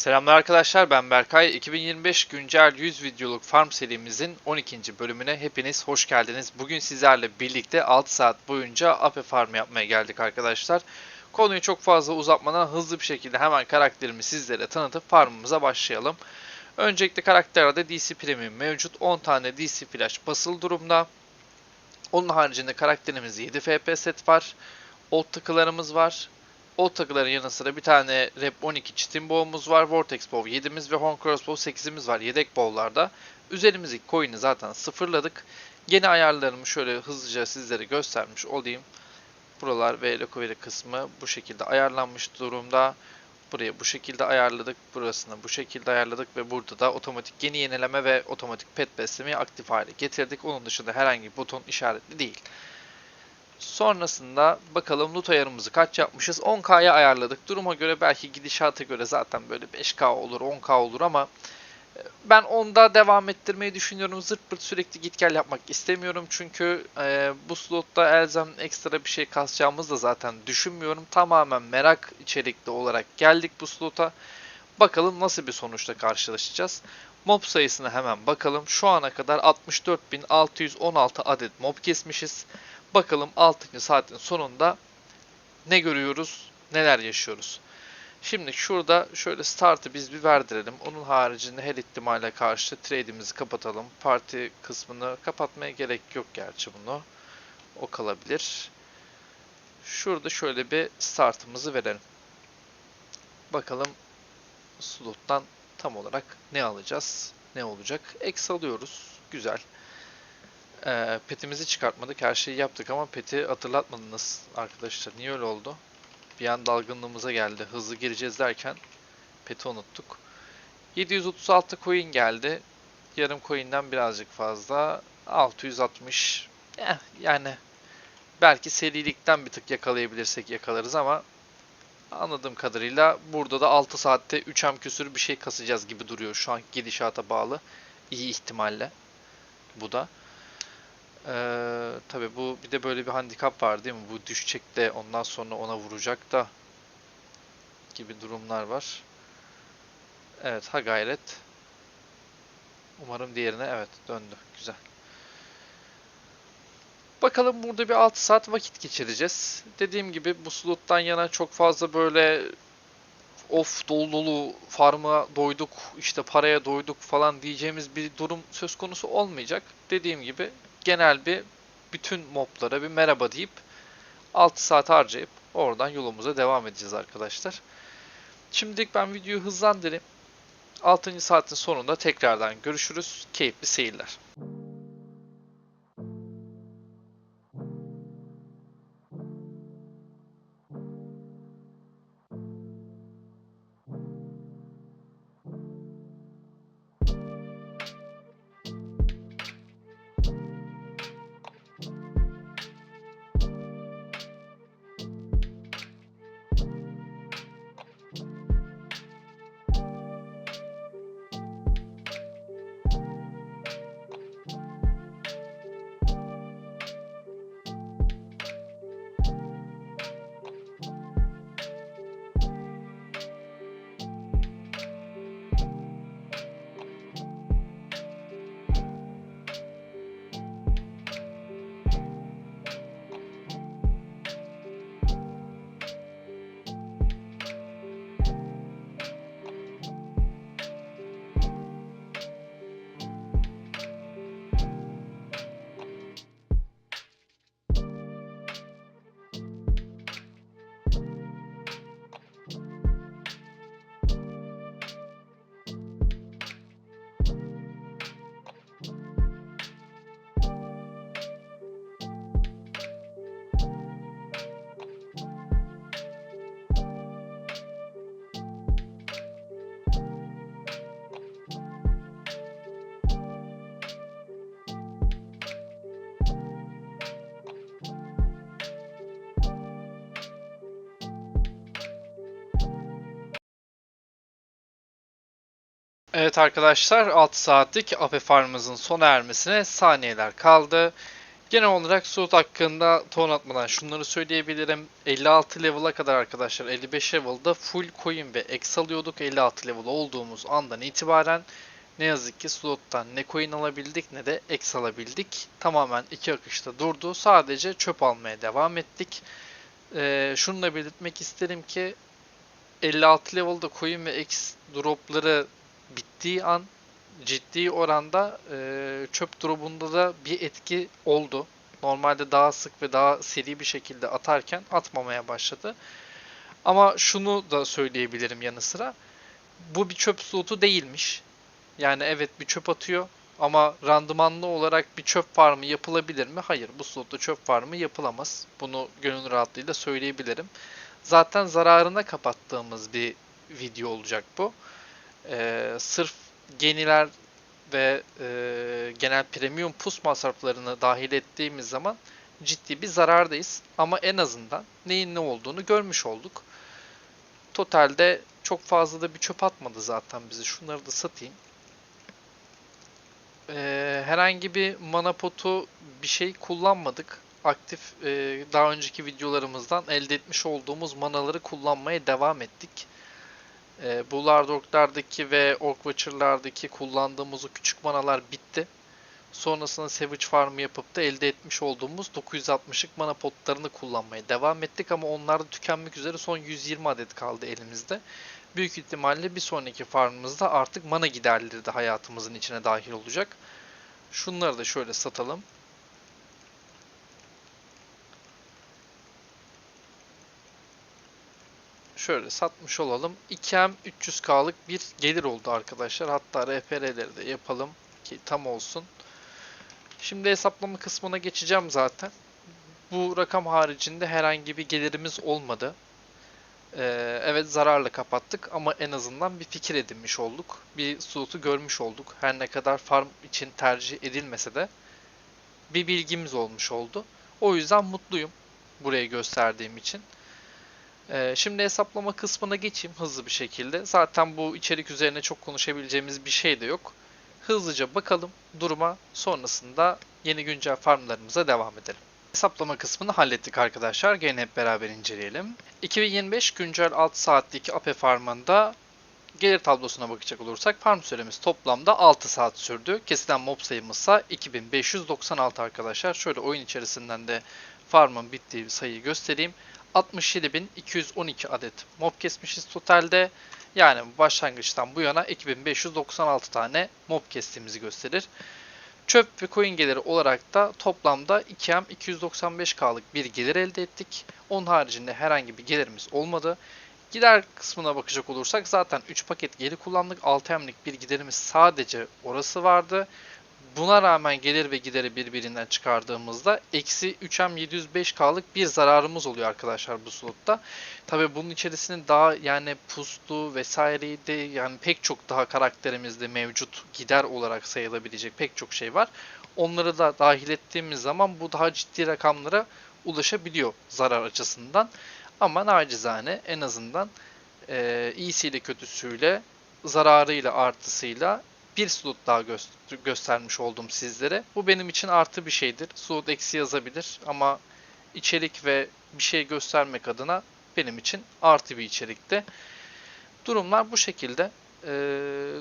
Selamlar arkadaşlar ben Berkay. 2025 güncel 100 videoluk farm serimizin 12. bölümüne hepiniz hoş geldiniz. Bugün sizlerle birlikte 6 saat boyunca AP farm yapmaya geldik arkadaşlar. Konuyu çok fazla uzatmadan hızlı bir şekilde hemen karakterimi sizlere tanıtıp farmımıza başlayalım. Öncelikle karakterde DC Premium mevcut. 10 tane DC Flash basılı durumda. Onun haricinde karakterimizde 7 FP set var. Old takılarımız var. Old takıların yanı sıra bir tane Rep 12 çitin bow'umuz var. Vortex Bow 7'miz ve Horn Crossbow 8'imiz var yedek bow'larda. Üzerimizdeki coin'i zaten sıfırladık. Yeni ayarlarımı şöyle hızlıca sizlere göstermiş olayım. Buralar ve recovery kısmı bu şekilde ayarlanmış durumda. Burayı bu şekilde ayarladık. Burasını bu şekilde ayarladık ve burada da otomatik yeni yenileme ve otomatik pet beslemeyi aktif hale getirdik. Onun dışında herhangi bir buton işaretli değil. Sonrasında bakalım loot ayarımızı kaç yapmışız? 10K'ya ayarladık. Duruma göre belki gidişata göre zaten böyle 5K olur, 10K olur ama e, ben onda devam ettirmeyi düşünüyorum. Zırt pırt sürekli git gel yapmak istemiyorum. Çünkü e, bu slotta elzem ekstra bir şey kasacağımızı da zaten düşünmüyorum. Tamamen merak içerikli olarak geldik bu slota. Bakalım nasıl bir sonuçla karşılaşacağız. Mob sayısına hemen bakalım. Şu ana kadar 64.616 adet mob kesmişiz. Bakalım 6. saatin sonunda ne görüyoruz, neler yaşıyoruz. Şimdi şurada şöyle startı biz bir verdirelim. Onun haricinde her ihtimale karşı trade'imizi kapatalım. Parti kısmını kapatmaya gerek yok gerçi bunu. O kalabilir. Şurada şöyle bir startımızı verelim. Bakalım slottan tam olarak ne alacağız, ne olacak. X alıyoruz. Güzel. Ee, petimizi çıkartmadık. Her şeyi yaptık ama peti hatırlatmadınız arkadaşlar. Niye öyle oldu? Bir an dalgınlığımıza geldi. Hızlı gireceğiz derken peti unuttuk. 736 coin geldi. Yarım coin'den birazcık fazla. 660. Eh, yani belki serilikten bir tık yakalayabilirsek yakalarız ama anladığım kadarıyla burada da 6 saatte 3M küsür bir şey kasacağız gibi duruyor. Şu an gidişata bağlı. İyi ihtimalle. Bu da. Ee, tabii bu bir de böyle bir handikap var değil mi? Bu düşecek de ondan sonra ona vuracak da gibi durumlar var. Evet ha gayret. Umarım diğerine evet döndü. Güzel. Bakalım burada bir 6 saat vakit geçireceğiz. Dediğim gibi bu slottan yana çok fazla böyle of dolu dolu farma doyduk işte paraya doyduk falan diyeceğimiz bir durum söz konusu olmayacak. Dediğim gibi genel bir bütün moblara bir merhaba deyip 6 saat harcayıp oradan yolumuza devam edeceğiz arkadaşlar. Şimdilik ben videoyu hızlandırayım. 6. saatin sonunda tekrardan görüşürüz. Keyifli seyirler. Evet arkadaşlar 6 saatlik AP farmımızın sona ermesine saniyeler kaldı. Genel olarak slot hakkında ton atmadan şunları söyleyebilirim. 56 level'a kadar arkadaşlar 55 level'da full coin ve X alıyorduk. 56 level olduğumuz andan itibaren ne yazık ki slottan ne coin alabildik ne de X alabildik. Tamamen iki akışta durdu. Sadece çöp almaya devam ettik. Ee, şunu da belirtmek isterim ki 56 level'da coin ve X dropları bittiği an ciddi oranda e, çöp drop'unda da bir etki oldu. Normalde daha sık ve daha seri bir şekilde atarken atmamaya başladı. Ama şunu da söyleyebilirim yanı sıra. Bu bir çöp slotu değilmiş. Yani evet bir çöp atıyor ama randımanlı olarak bir çöp farmı yapılabilir mi? Hayır bu slotta çöp farmı yapılamaz. Bunu gönül rahatlığıyla söyleyebilirim. Zaten zararına kapattığımız bir video olacak bu. Ee, sırf geniler ve e, genel premium pus masraflarını dahil ettiğimiz zaman ciddi bir zarardayız. Ama en azından neyin ne olduğunu görmüş olduk. Totalde çok fazla da bir çöp atmadı zaten bizi. Şunları da satayım. Ee, herhangi bir mana potu bir şey kullanmadık. Aktif e, daha önceki videolarımızdan elde etmiş olduğumuz manaları kullanmaya devam ettik. E, bu Lardork'lardaki ve Orc Watcher'lardaki kullandığımız o küçük manalar bitti. Sonrasında Savage Farm'ı yapıp da elde etmiş olduğumuz 960'lık mana potlarını kullanmaya devam ettik ama onlar da tükenmek üzere son 120 adet kaldı elimizde. Büyük ihtimalle bir sonraki farmımızda artık mana giderleri de hayatımızın içine dahil olacak. Şunları da şöyle satalım. Şöyle satmış olalım. 2M 300K'lık bir gelir oldu arkadaşlar. Hatta RPR'leri de yapalım ki tam olsun. Şimdi hesaplama kısmına geçeceğim zaten. Bu rakam haricinde herhangi bir gelirimiz olmadı. Ee, evet zararla kapattık ama en azından bir fikir edinmiş olduk. Bir slotu görmüş olduk. Her ne kadar farm için tercih edilmese de bir bilgimiz olmuş oldu. O yüzden mutluyum buraya gösterdiğim için. Ee, şimdi hesaplama kısmına geçeyim hızlı bir şekilde. Zaten bu içerik üzerine çok konuşabileceğimiz bir şey de yok. Hızlıca bakalım duruma sonrasında yeni güncel farmlarımıza devam edelim. Hesaplama kısmını hallettik arkadaşlar. Gene hep beraber inceleyelim. 2025 güncel 6 saatlik AP farmında gelir tablosuna bakacak olursak farm süremiz toplamda 6 saat sürdü. Kesilen mob sayımızsa 2596 arkadaşlar. Şöyle oyun içerisinden de farmın bittiği sayıyı göstereyim. 67.212 adet mob kesmişiz totalde. Yani başlangıçtan bu yana 2596 tane mob kestiğimizi gösterir. Çöp ve coin geliri olarak da toplamda 2M 295K'lık bir gelir elde ettik. Onun haricinde herhangi bir gelirimiz olmadı. Gider kısmına bakacak olursak zaten 3 paket geri kullandık. 6M'lik bir giderimiz sadece orası vardı. Buna rağmen gelir ve gideri birbirinden çıkardığımızda eksi 3M 705K'lık bir zararımız oluyor arkadaşlar bu slotta. Tabi bunun içerisinde daha yani puslu vesaireydi yani pek çok daha karakterimizde mevcut gider olarak sayılabilecek pek çok şey var. Onları da dahil ettiğimiz zaman bu daha ciddi rakamlara ulaşabiliyor zarar açısından. Ama nacizane en azından e, iyisiyle kötüsüyle zararıyla artısıyla bir slot daha gö göstermiş oldum sizlere. Bu benim için artı bir şeydir. Slot eksi yazabilir ama içerik ve bir şey göstermek adına benim için artı bir içerikte. Durumlar bu şekilde. Ee,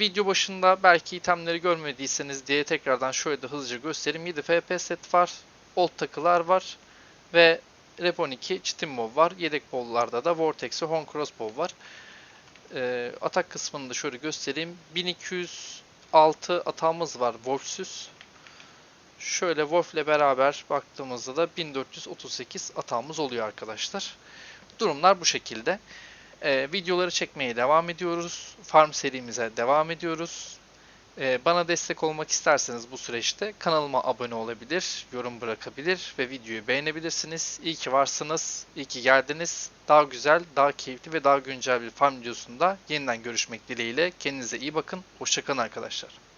video başında belki itemleri görmediyseniz diye tekrardan şöyle de hızlıca göstereyim. 7 FP set var. Old takılar var. Ve Rep 12 Chitin Mob var. Yedek bollarda da Vortex ve Horn Crossbow var. E, atak kısmını da şöyle göstereyim. 1206 atağımız var Wolfsüz. Şöyle Wolf ile beraber baktığımızda da 1438 atağımız oluyor arkadaşlar. Durumlar bu şekilde. Ee, videoları çekmeye devam ediyoruz. Farm serimize devam ediyoruz. Ee, bana destek olmak isterseniz bu süreçte kanalıma abone olabilir, yorum bırakabilir ve videoyu beğenebilirsiniz. İyi ki varsınız, iyi ki geldiniz. Daha güzel, daha keyifli ve daha güncel bir farm videosunda yeniden görüşmek dileğiyle. Kendinize iyi bakın, hoşçakalın arkadaşlar.